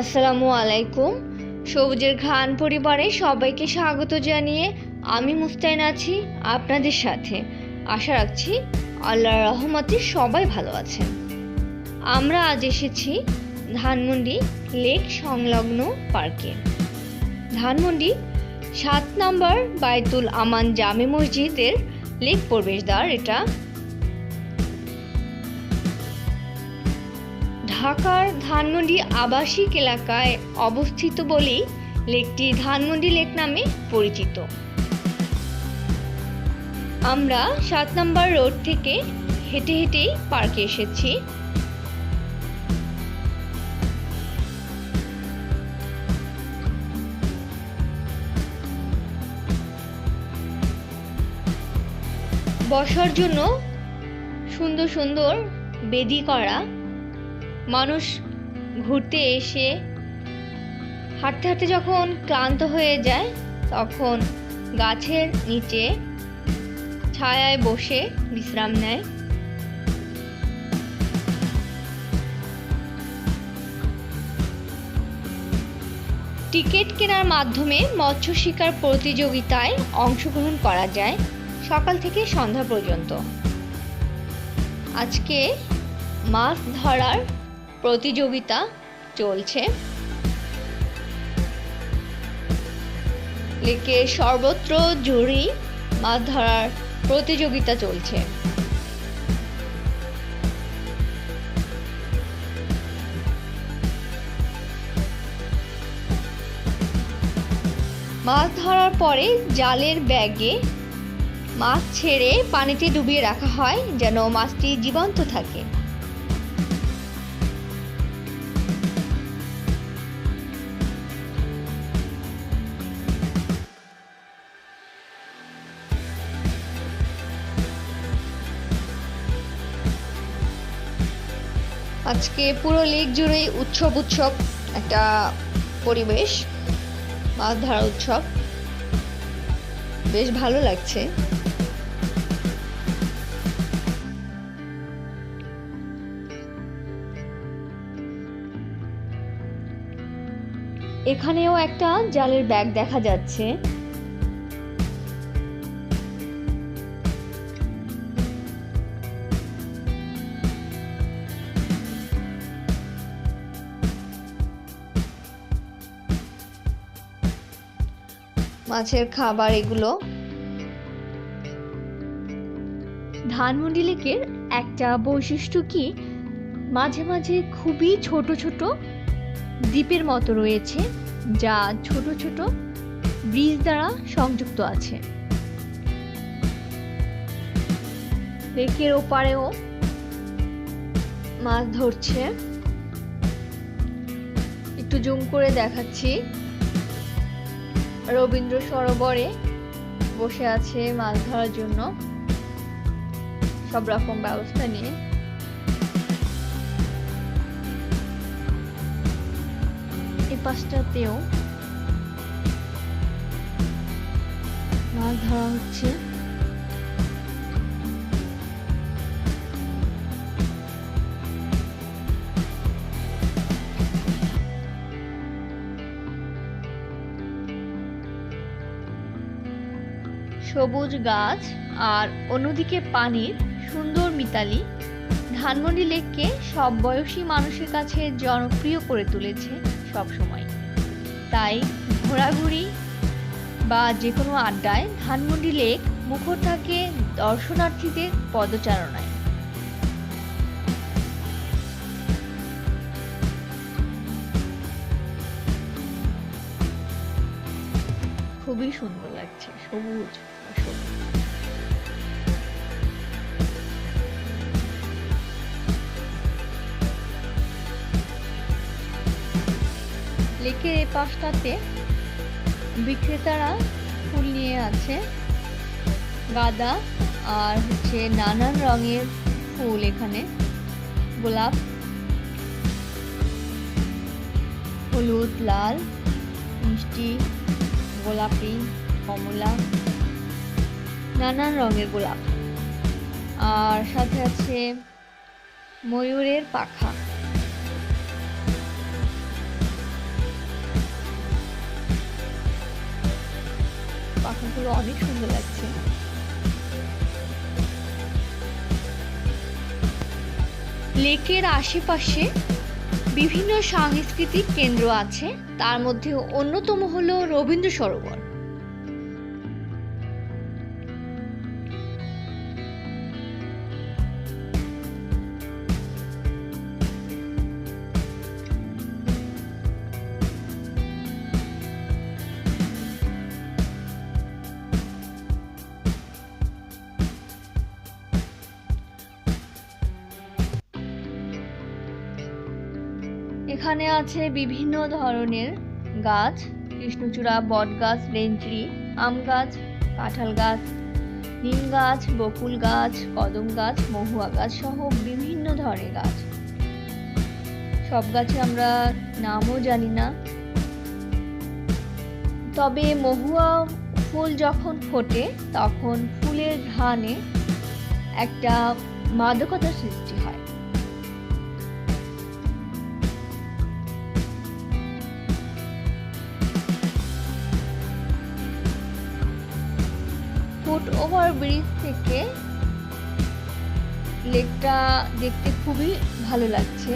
আসসালামু আলাইকুম। সবুজের ঘ্রাণ পরিবারে সবাইকে স্বাগত জানিয়ে আমি মুস্তাইন আছি আপনাদের সাথে। আশা রাখছি আল্লাহর রহমতে সবাই ভালো আছেন। আমরা আজ এসেছি ধানমন্ডি লেক সংলগ্ন পার্কে। ধানমন্ডি সাত নম্বর বাইতুল আমান জামে মসজিদের লেক প্রবেশদ্বার। এটা ঢাকার ধানমন্ডি আবাসিক এলাকায় অবস্থিত বলেই লেকটি ধানমন্ডি লেক নামে পরিচিত। আমরা সাত নম্বর রোড থেকে হেঁটে হেঁটেই পার্কে এসেছি। বসার জন্য সুন্দর সুন্দর বেদি করা মানুষ ঘুরতে এসে হাঁটতে হাঁটতে যখন ক্লান্ত হয়ে যায়, তখন গাছের নিচে ছায়ায় বসে বিশ্রাম নেয়। টিকিট কেনার মাধ্যমে মৎস্য শিকার প্রতিযোগিতায় অংশগ্রহণ করা যায় সকাল থেকে সন্ধ্যা পর্যন্ত। আজকে মাছ ধরার প্রতিযোগিতা চলছে। লেকে সর্বত্র জুড়েই মাছ ধরার প্রতিযোগিতা চলছে। মাছ ধরার পরে জালের ব্যাগে মাছ ছেড়ে পানিতে ডুবিয়ে রাখা হয় যেন মাছটি জীবন্ত থাকে। আজকে পুরো লেক জুড়েই উৎসব উৎসব, একটা পরিবেশ, মাছ ধরা উৎসব। বেশ ভালো লাগছে। এখানেও একটা জালের ব্যাগ দেখা যাচ্ছে। মাছের খাবার এগুলো। ধানমন্ডি লেকের একটা বৈশিষ্ট্য কি? মাঝে মাঝে খুবই ছোট ছোট দ্বীপের মতো রয়েছে, যা ছোট ছোট ব্রিজ দ্বারা সংযুক্ত আছে। লেকের ওপারেও মাছ ধরছে। একটু জুম করে দেখাচ্ছি। রবীন্দ্র সরোবরে বসে আছে মাছ ধরার জন্য। সব রকম ব্যবস্থা নিয়ে। এই পাশটাতেও মাছ ধরা হচ্ছে। সবুজ গাছ আর অন্যদিকে পানির সুন্দর মিতালি। ধানমন্ডি লেককে সব বয়সী মানুষের কাছে জনপ্রিয় করে তুলেছে সব সময় তাই ঘোরাঘুরি বা যে কোনো আড্ডায় ধানমন্ডি লেক মুখর থাকে দর্শনার্থীদের পদচারণায়। খুবই সুন্দর লাগছে, সবুজ। লেকের এই পাশটাতে বিক্রেতারা ফুল নিয়ে আছে, গাঁদা আর হচ্ছে নানান রঙের ফুল এখানে, গোলাপ, হলুদ, লাল, মিষ্টি, গোলাপি, কমলা, নানান রঙের গোলাপ। আর সাথে আছে ময়ূরের পাখা। গাছগুলো অনেক সুন্দর লাগছে। লেকের আশেপাশে বিভিন্ন সাংস্কৃতিক কেন্দ্র আছে। তার মধ্যে অন্যতম হল রবীন্দ্র সরোবর। এখানে আছে বিভিন্ন ধরনের গাছ, কৃষ্ণচূড়া বট গাছ লেঞ্চড়ি আম গাছ, কাঁঠাল গাছ, নিম গাছ, বকুল গাছ, কদম গাছ, মহুয়া গাছ সহ বিভিন্ন ধরনের গাছ। সব গাছে আমরা নামও জানি না। তবে মহুয়া ফুল যখন ফোটে, তখন ফুলের ঘ্রাণে একটা মাদকতার সৃষ্টি হয়। ফুট ওভার ব্রিজ থেকে লেকটা দেখতে খুবই ভালো লাগছে।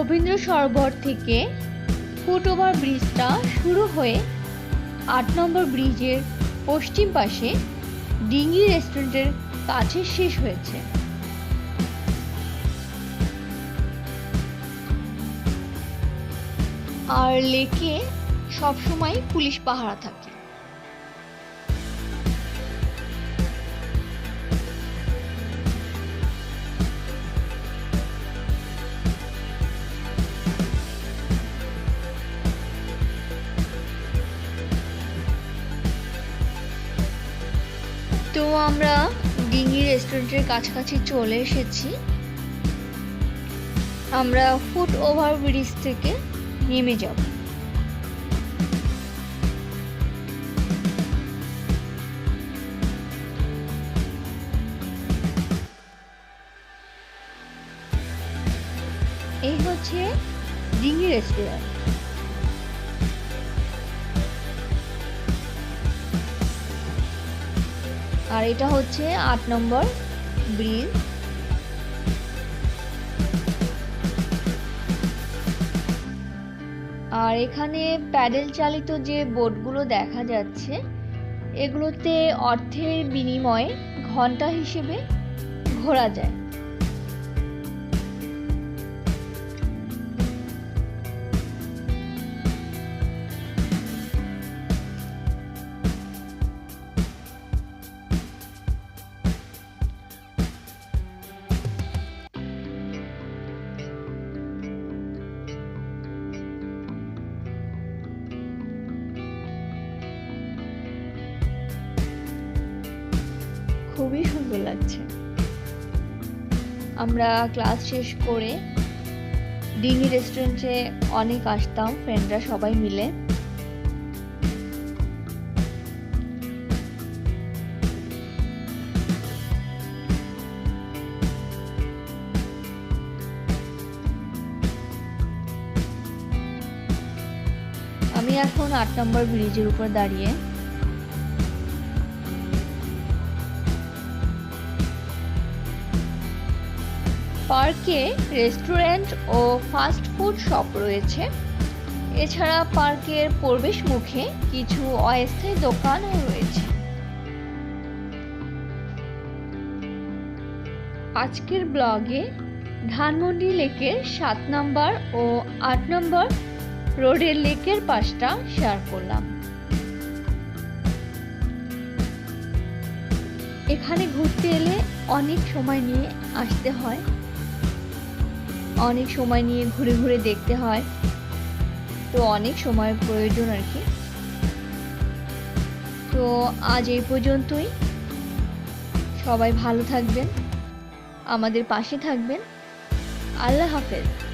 রবীন্দ্র সরোবর থেকে ফুট ওভার ব্রিজটা শুরু হয়ে আট নম্বর ব্রিজের পশ্চিম পাশে ডিঙ্গি রেস্টুরেন্টের কাছে শেষ হয়েছে। আর লেকে সবসময় পুলিশ পাহারা থাকে। আমরা ডিঙ্গি রেস্টুরেন্টের কাছাকাছি চলে এসেছি। আমরা ফুট ওভার ব্রিজ থেকে নেমে যাব। এই হচ্ছে ডিঙ্গি রেস্টুরেন্ট। আর এটা হচ্ছে আট নম্বর ব্রিজ। আর এখানে প্যাডেল চালিত যে বোটগুলো দেখা যাচ্ছে, এগুলোতে অর্থের বিনিময়ে ঘণ্টা হিসেবে ঘোরা যায়। সুন্দর লাগছে। আমরা ক্লাস শেষ করে ডিঙ্গি রেস্টুরেন্টে অনেক আসতাম ফ্রেন্ডরা সবাই মিলে। আমি এখন আট নম্বর ব্রিজের উপর দাঁড়িয়ে পার্কে রেস্টুরেন্ট ও ফাস্ট ফুড শপ রয়েছে। এছাড়া পার্কের প্রবেশ মুখে কিছু অস্থায়ী দোকানও রয়েছে। আজকের ব্লগে ধানমন্ডি লেকের সাত নম্বর ও আট নম্বর রোডের লেকের পাশটা শেয়ার করলাম। এখানে ঘুরতে এলে অনেক সময় নিয়ে আসতে হয়। অনেক সময় নিয়ে ঘুরে ঘুরে দেখতে হয়। তো অনেক সময় প্রয়োজন আর কি। তো আজ এই পর্যন্তই। সবাই ভালো থাকবেন, আমাদের পাশে থাকবেন। আল্লাহ হাফেজ।